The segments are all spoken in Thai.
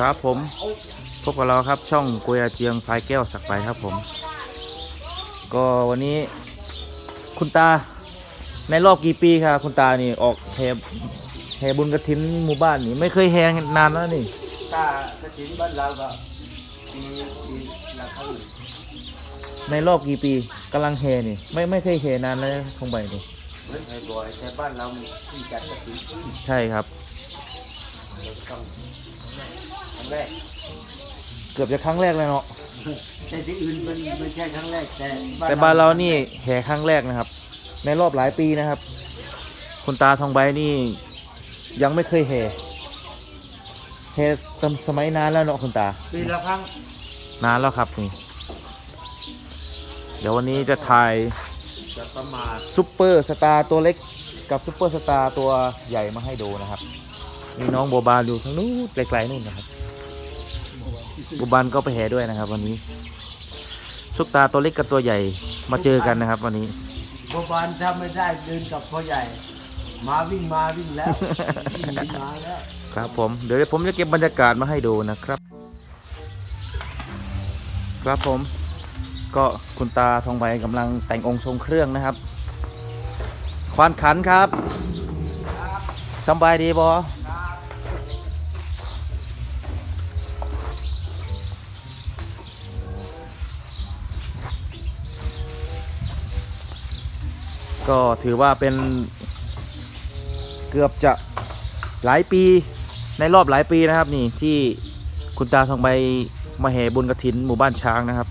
ครับผมพบกับเราครับช่องกุยอาเจียงพายแก้วสักไปครับผม ก็วันนี้คุณตาในรอบกี่ปีครับคุณตานี่ออกแห่แห่บุญกระถินหมู่บ้านนี่ไม่เคยแห่นานแล้วนี่ถ้ากระถินบ้านเราก็ปีปีละครั้งในรอบกี่ปีกำลังแห่นี่ ไม่ไม่เคยแห่นานแล้วทงใบนี่ เหมือนไอ้บ่อยแต่บ้านเราที่จัดกระถินขึ้นใช่ครับ เราก็ต้องครั้งแรกเกือบจะครั้งแรกเลยเนาะแต่ที่อื่นมันไม่ใช่ครั้งแรกแต่แต่บ้านเรานี่แห่ครั้งแรกนะครับ ในรอบหลายปีนะครับ คุณตาทองใบนี่ ยังไม่เคยแห่แห่สมสมัยนานแล้วเนาะคุณตาปีละครั้งนานแล้วครับนี่เดี๋ยววันนี้จะถ่าย จะประมาณซุปเปอร์สตาร์ตัวเล็กกับซุปเปอร์สตาร์ตัวใหญ่มาให้ดูนะครับมีน้องโบบานอยู่ทางนู้นไกลๆนู่นนะครับโบบานก็ไปแห่ด้วยนะครับ วันนี้ซุปตาตัวเล็กกับตัวใหญ่มาเจอกันนะครับ วันนี้บวบานถ้าไม่ได้เดินกับพ่อใหญ่ มาวิ่งมาวิ่งแล้ววิ่งมาแล้วครับผมเดี๋ยวผมจะเก็บบรรยากาศมาให้ดูนะครับ ครับผม ก็คุณตาทองใบกำลังแต่งองค์ทรงเครื่องนะครับ ควานขันครับสบายดีบอก็ถือว่าเป็นเกือบจะหลายปีในรอบหลายปีนะครับนี่ที่คุณตาทองใบมาแห่บุญกระถินหมู่บ้านช้างนะครับ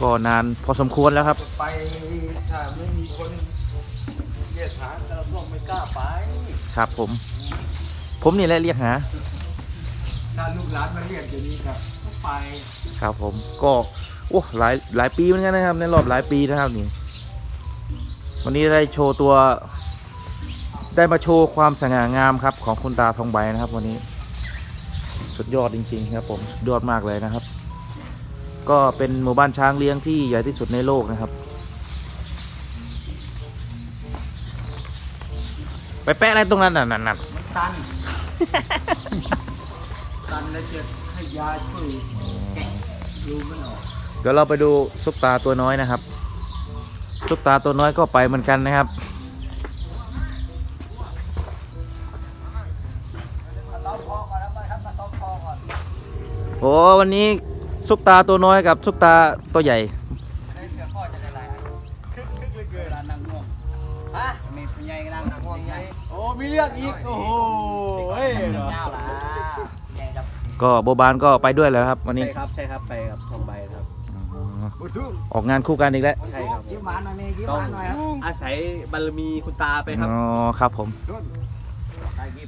ก็นานพอสมควรแล้วครับ ไปถ้าไม่มีคนเรียกหาเราก็ไม่กล้าไป ครับผม ผมนี่แหละเรียกหา ถ้าลูกหลานมาเรียกอย่างนี้ครับก็ไป ครับผม ก็โอ้หลายหลายปีเหมือนกันนะครับ ในรอบหลายปีนะครับนี่ วันนี้ได้โชว์ตัว ได้มาโชว์ความสง่างามครับ ของคุณตาทองใบนะครับ วันนี้ สุดยอดจริง ๆ ครับ ผมสุดยอดมากเลยนะครับ ก็เป็นหมู่บ้านช้างเลี้ยงที่ใหญ่ที่สุดในโลกนะครับ ไปแปะอะไรตรงนั้นน่ะนั่นน่ะมันตัน ตันแล้วจะให้ยาช่วยแกะดูมันออกเดี๋ยวเราไปดูซุปตาตัวน้อยนะครับซุปตาตัวน้อยก็ไปเหมือนกันนะครับ มาซ้อมคอก่อนแล้วไปครับมาซ้อมคอก่อนโอ้วันนี้ ซุปตาตัวน้อยกับซุปตาตัวใหญ่ได้เสือข้อจะได้หลายอันคึกคึกเลยเกินร้านนั่งง่วงฮะมีผู้ใหญ่ก็นั่งง่วงไงโอ้มีเรื่องอีกโอ้โหเฮ้ยเจ้าละใหญ่ครับก็โบบานก็ไปด้วยแล้วครับ วันนี้ใช่ครับใช่ครับไปกับทองใบครับอ๋อออกงานคู่กันอีกแล้วใช่ครับยิ้มหวานหน่อยเมย์ยิ้มหวานหน่อยครับอาศัยบารมีคุณตาไปครับอ๋อครับผมได้กี่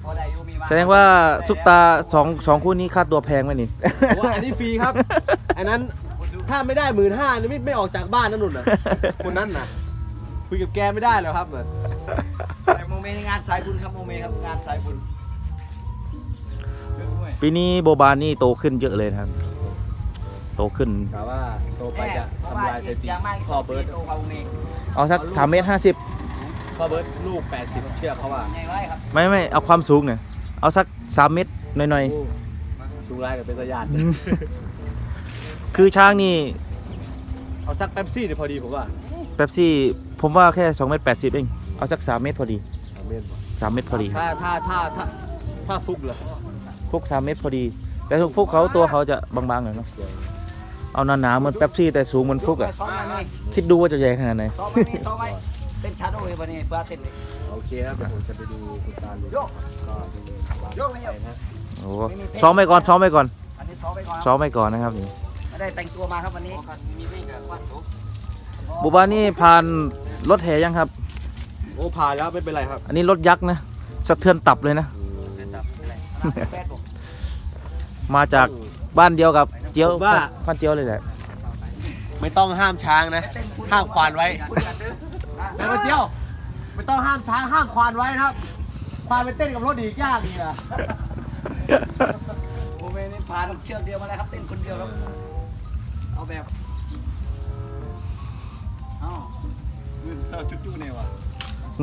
พอได้อยู่มีแสดงว่าซุปตาสองสองคู่นี้ค่าตัวแพงไหมนี่ว่าอันนี้ฟรีครับ อันนั้นถ้าไม่ได้หมื่นห้านี่ไม่ไม่ออกจากบ้านนั่นนุ่นน่ะคนนั้นน่ะคุยกับแกไม่ได้แล้วครับน่ะโมเมนต์งานสายบุญครับโมเมนต์ครับงานสายบุญปีนี้โบบานนี่โตขึ้นเยอะเลยนะครับ โตขึ้นกะว่าโตไปจะทำลายสถิติยังมากพ่อเบิร์ดโตกับโมเมนต์เอาสักสามเมตรห้าสิบ พ่อเบิร์ดลูก 80 เชื่อเขาว่าใหญ่ไว้ครับไม่ไม่เอาความสูงเนี่ยเอาสักสามเมตรหน่อยโอ้สูงรายกับเป็นสยานๆ คือช้างนี่เอาสักแป๊บซี่เดี๋ยวพอดีผมว่าเป๊ปซี่ผมว่าแค่2เมตร80 เอง เอาสัก 3 เมตรพอดีเอาเมนบ่3เมตรพอดีถ้าถ้าถ้าถ้าถ้าฟุกเหรอพวก3เมตรพอดี แต่พวกเขาตัวเขาจะบางๆหน่อยเนาะเอาหนาๆเหมือนเป๊ปซี่แต่สูงเหมือนฟลุกอะซ้อมไว้ไหมคิดดูว่าจะใหญ่ขนาดไหน ซ้อมไว้นี่ซ้อมไว้ เต้นชาโดว์เลยวันนี้เพื่อเต้นเลยโอเคครับเดี๋ยวผมจะไปดูคุณตาลูกโยกก็ดูวางโยกไม่โยกไปนะโอ้ซ้อมไปก่อนซ้อมไปก่อนอันนี้ซ้อมไปก่อนซ้อมไปก่อนนะครับนี่ไม่ได้แต่งตัวมาครับวันนี้มีวิ่งกับวัดทุกบุบานี่ผ่านรถแห่ยังครับ โอ้ผ่านแล้วไม่เป็นไรครับอันนี้รถยักษ์นะสะเทือนตับเลยนะ เป็นตับอะไรแปดบอกมาจากบ้านเดียวกับเจียวว่าบ้านเจียวเลยแหละไม่ต้องห้ามช้างนะเต้นคุณห้ามควานไว้ คุณกันดื้อ เดี๋ยวมาเที่ยว ไม่ต้องห้ามช้างห้ามควานไว้นะครับ ควานไปเต้นกับรถอีกยากอีกอะโมเมนต์นี้พาเชือกเดียวมาแล้วครับเต้นคนเดียวครับ เอาแบบเอ้าเงินเซอร์จุ๊ๆเนี่ยวะ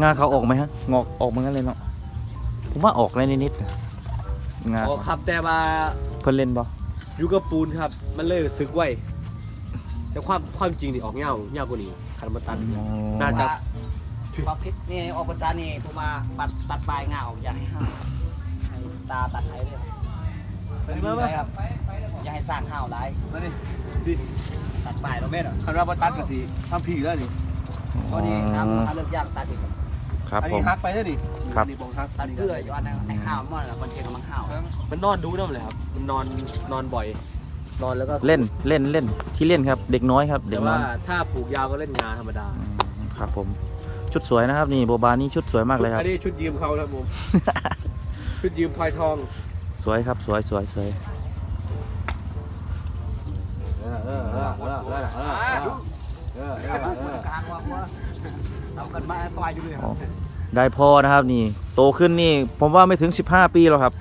งาเขาออกไหมฮะ งอกออกเหมือนกันเลยเนาะผผมว่าออกเลยนิดๆนะงานอ๋อครับแต่มาเพิ่นเล่นบ่อยู่กับปูนครับ มันเลยซึกไว้แต่ความความจริงนี่ออกเงาเงากว่านี้ คันมาตัด น่าจะ ความคิดนี่ออกภาษานี่ผมมาตัดตัดปลายเงาอยากให้ห้าวให้ตาตัดไหเลยไปดิมาไปมาครับอย่าให้สร้างห้าวหลายมาดิดิตัดปลายเราเม็ดอะคันว่ามาตัดกันสิทำผีแล้วนี่ตอนนี้ทำทำเลิกยากตัดอีกครับครับอันผนี้ม ฮักไปแล้วนี่ครับ นี่บงฮักตัดเกลืออยู่อันนั้นไอ้ห้าวมันละคนเก่งกำลังห้าวมันนอนดูนั่นเลยครับ มันนอนนอนบ่อย นอนแล้วก็เล่นเล่นเล่นที่เล่นครับ เด็กน้อยครับ เด็แต่กน้อว่ายถ้าปลูกยาวก็เล่นงานธรรมดาอืมครับผมชุดสวยนะครับ นี่โบบานี่ชุดสวยมากเลยครับ อันนี้ชุดยืมเขาครับผม ชุดยืมพลอยทองสวยครับสวยสวยสวยเออเออเออเออเออเออเออเออเออกลางว่าว่าเอากันมาต่อยอยู่เลยอ๋อได้พอนะครับนี่ โตขึ้นนี่ ผมว่าไม่ถึง 15 ปีแล้วครับ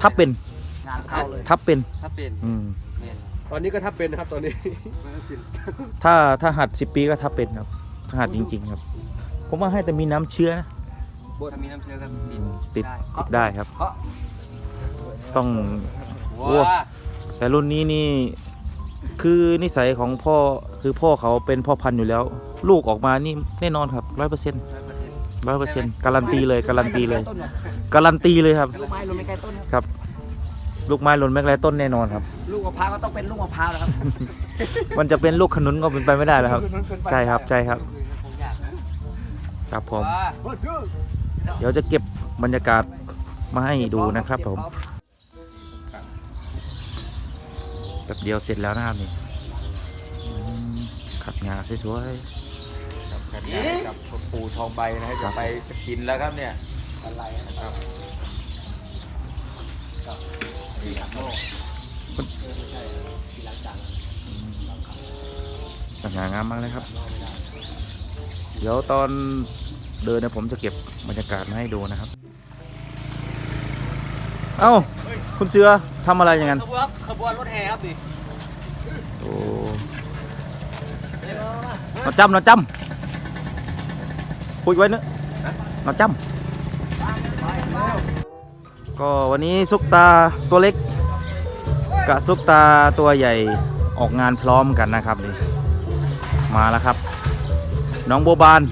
ถ้าเป็นงานเข้าเลยถ้าเป็นถ้าเป็น อืม ตอนนี้ก็ทับเป็นนะครับตอนนี้ ถ้าถ้าหัด10ปีก็ถ้าเป็นครับถ้าหัดจริง ๆ ครับ ผมว่าให้แต่มีน้ำเชื้อนะถ้ามีน้ำเชื้อก็ติดติดติดได้ครับ เพราะต้องโอ้แต่รุ่นนี้นี่คือนิสัยของพ่อคือพ่อเขาเป็นพ่อพันธุ์อยู่แล้ว ลูกออกมานี่แน่นอนครับร้อยเปอร์เซ็นต์ร้อยเปอร์เซ็นต์การันตีเลยการันตีเลยการันตีเลยครับลูกไม้ลงไม่ใกล้ต้นครับ ครับ ลูกไม้หล่นแม่ไร้ต้นแน่นอนครับ ลูกมะพร้าวก็ต้องเป็นลูกมะพร้าวนะครับ มันจะเป็นลูกขนุนก็เป็นไปไม่ได้แล้วครับ ใช่ครับใช่ครับ ครับผม เดี๋ยวจะเก็บบรรยากาศมาให้ดูนะครับผมแป๊บเดียวเสร็จแล้วนะครับนี่อืมขัดงาสวยกับปูทองใบนะฮะจะไปกินแล้วครับเนี่ยอะไรนะครับ ๆขัดงางามมากเลยครับ เดี๋ยวตอนเดินเนี่ยผมจะเก็บบรรยากาศมาให้ดูนะครับ เอ้า คุณเสือทำอะไรอย่างนั้นขบวนขบวนรถแห่ครับดิโอ้เราจำเราจำคุยไว้เนอะเราจำ ก็วันนี้ซุกตาตัวเล็กกับซุกตาตัวใหญ่ออกงานพร้อมกันนะครับนี่มาแล้วครับ น้องโบบาน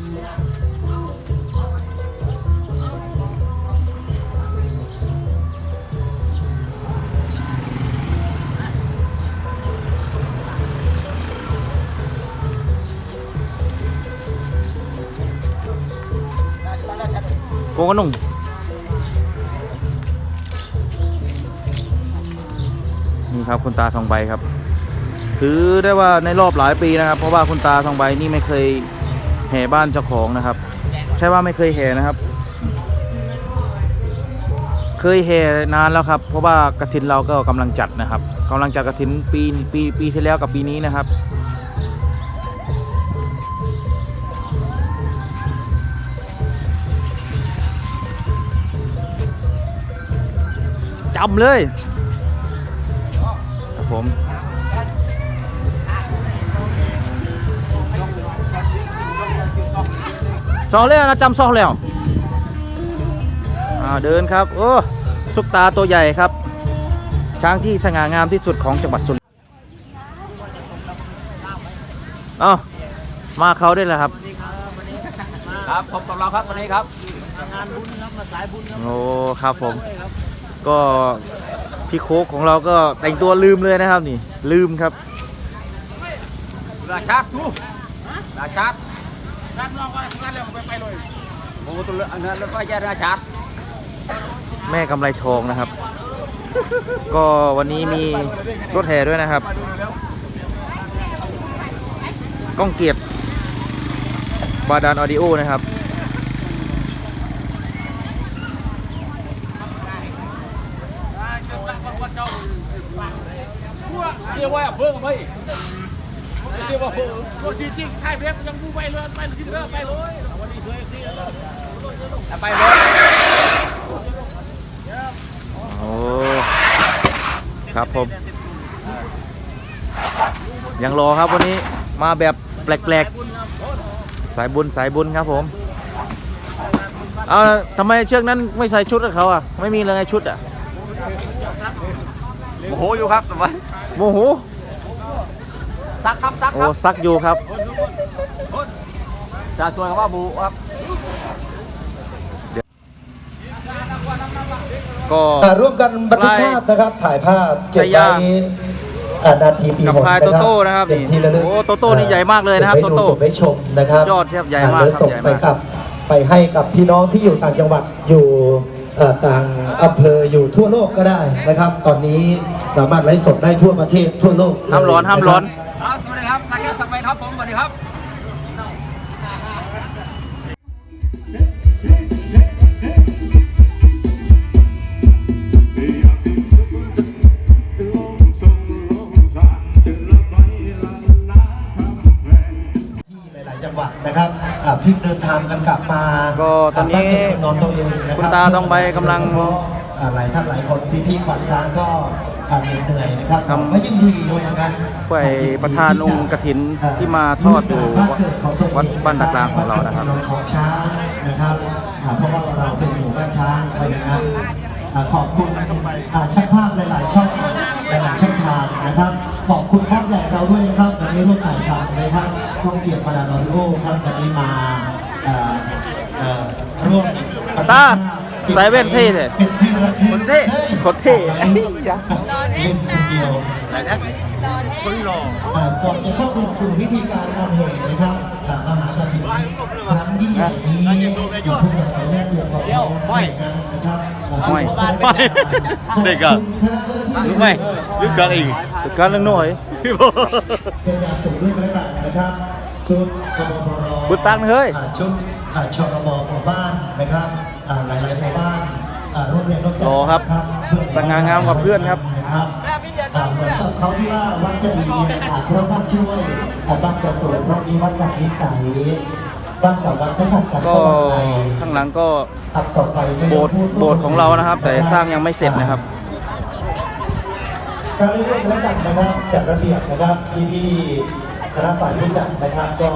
โกงกระนุ่ง ครับ คุณตาทองใบครับ ถือได้ว่าในรอบหลายปีนะครับ เพราะว่าคุณตาทองใบนี่ไม่เคยแห่บ้านเจ้าของนะครับ ใช่ว่าไม่เคยแห่นะครับ เคยแห่นานแล้วครับ เพราะว่ากระถินเราก็กำลังจัดนะครับกำลังจัดกระถินปีปีปีที่แล้วกับปีนี้นะครับจำเลย ผม ซองแล้วนะจำซองแล้วอ่าเดินครับ โอ้ซุกตาตัวใหญ่ครับ ช้างที่สง่างามที่สุดของจังหวัดสุรินทร์เอ้ามาเขาได้แล้วครับครับพบกับเราครับวันนี้ครับงานบุญครับมาสายบุญครับโอ้ครับผม ก็ พี่โค้กของเราก็แต่งตัวลืมเลยนะครับนี่ ลืมครับราชาทูราชาโอ้ตัวเงินแล้วก็แย่ราชาแม่กำไรทองนะครับ ก็วันนี้มีรถแห่ด้วยนะครับก้องเกียรติบาดานออดิโอนะครับ เรียก ว่าเพิ่งกับพี่เรียกว่าเพิ่งคนจริงใครเพียงยังดูไปเลยไปที่เริ่มไปเลยวันนี้เคยที่ไปเลยโอ้ครับผม ยังรอครับวันนี้มาแบบแปลกๆ สายบุญสายบุญครับผมเอาทำไมเชือกนั้นไม่ใส่ชุดกับเขาอะ ไม่มีเลยไงชุดอะ โอ้โหอยู่ครับสบายโมโหซักครับซักโอ้ซักอยู่ครับจะสวยกับว่าบูครับ ก็ อ่าร่วมกันบันทึกภาพนะครับ ถ่ายภาพเก็บชายาไว้อ่านาทีปีกับหกพายนะโตโต้นะครับเป็นที่ระลึกโอ้โตโต้นี่ใหญ่มากเลยนะครับก็ไว้ดูโตโต้เก็บไว้ชมนะครับยอดครับใหญ่มากอ่แล้วครับส่งใหญ่ไปมากกับ ไปให้กับพี่น้องที่อยู่ต่างจังหวัดอยู่เอ่อ ต่างอำเภออยู่ทั่วโลกก็ได้นะครับ ตอนนี้สามารถไลฟ์สดได้ทั่วประเทศทั่วโลกเลยห้ามร้อนห้ามร้อนะคบครับสวัสดีครับนักแก้วสักไปท็อปผมสวัสดีครับ อ่าเพิ่งเดินทางกันกลับมาก็ตอนนี้บ้าเกิดเมืองนอนตัวเองนะคคุรัณตาทองใบกำลังอ่าหลายท่านหลายคนพี่ๆขวัญช้างก็อ่าเหนื่อยๆนะครับทำไม่ยินดีด้วยกันไหว้ประธานองค์กฐินที่มาทอดอยู่วัดบ้านตะกลางของเรานะครับนอนของช้างนะครับอ่าเพราะว่าเราเป็นหมู่บ้านช้างไว้อย่างนั้นอ่าขอบคุณอ่าช่างภาพหลายๆช่องหลายๆช่องทางนะครับ ขอบคุณพ่อใหญ่เราด้วยนะครับ วันนี้ร่วมถ่ายทำนะครับต้องเกียรติมาดาโนริโอครับวันนี้มาเอ่อเอ่อร่วมบันทึกตาภพใส่แว่นเท่เลยเป็นที่ระลึกคนเท่ฮ้ยคนเท่เล่นคนเดียวอ่าก่อนจะเข้าสู่พิธีการการเหตุนะครับอ่ามหากฐินครั้งยิ่งใหญ่นี้อยู่ผู้ใหญ่แรกเดือนของเราไม่นะครับอ่าไม่เด็กอะรู้ไหมลึกกันอีกจัดการเรื่องหน่อย เป็นอย่างสูงด้วยกันแล้วกันนะครับชุดกบพรบุตรตังค์เฮ้ยอ่าชุดอ่าชรบหมู่บ้านนะครับอ่าหลายๆหมู่บ้านอ่าร่วมเรียนร่วมใจโอ้ครับเพื่อสง่างามกว่าเพื่อนครับนะครับอ่าเหมือนกับเขาที่ว่าวัดจะดีเนี่ยอ่าเพราะบ้านช่วยอ่าบ้านจะสวยเพราะมีวัดกับนิสัยบ้านกับวัดไม่ขัดกันก็ก็วัดในข้างหลังก็ตัดต่อไปไม่โบต้อสถ์พูดโบสถ์ของเรานะครับแต่สร้างยังไม่เสร็จนะครับ ก็เรื่อยๆแล้วกันนะครับจัดระเบียบนะครับพี่ๆคณะฝ่ายผู้จัดนะครับก็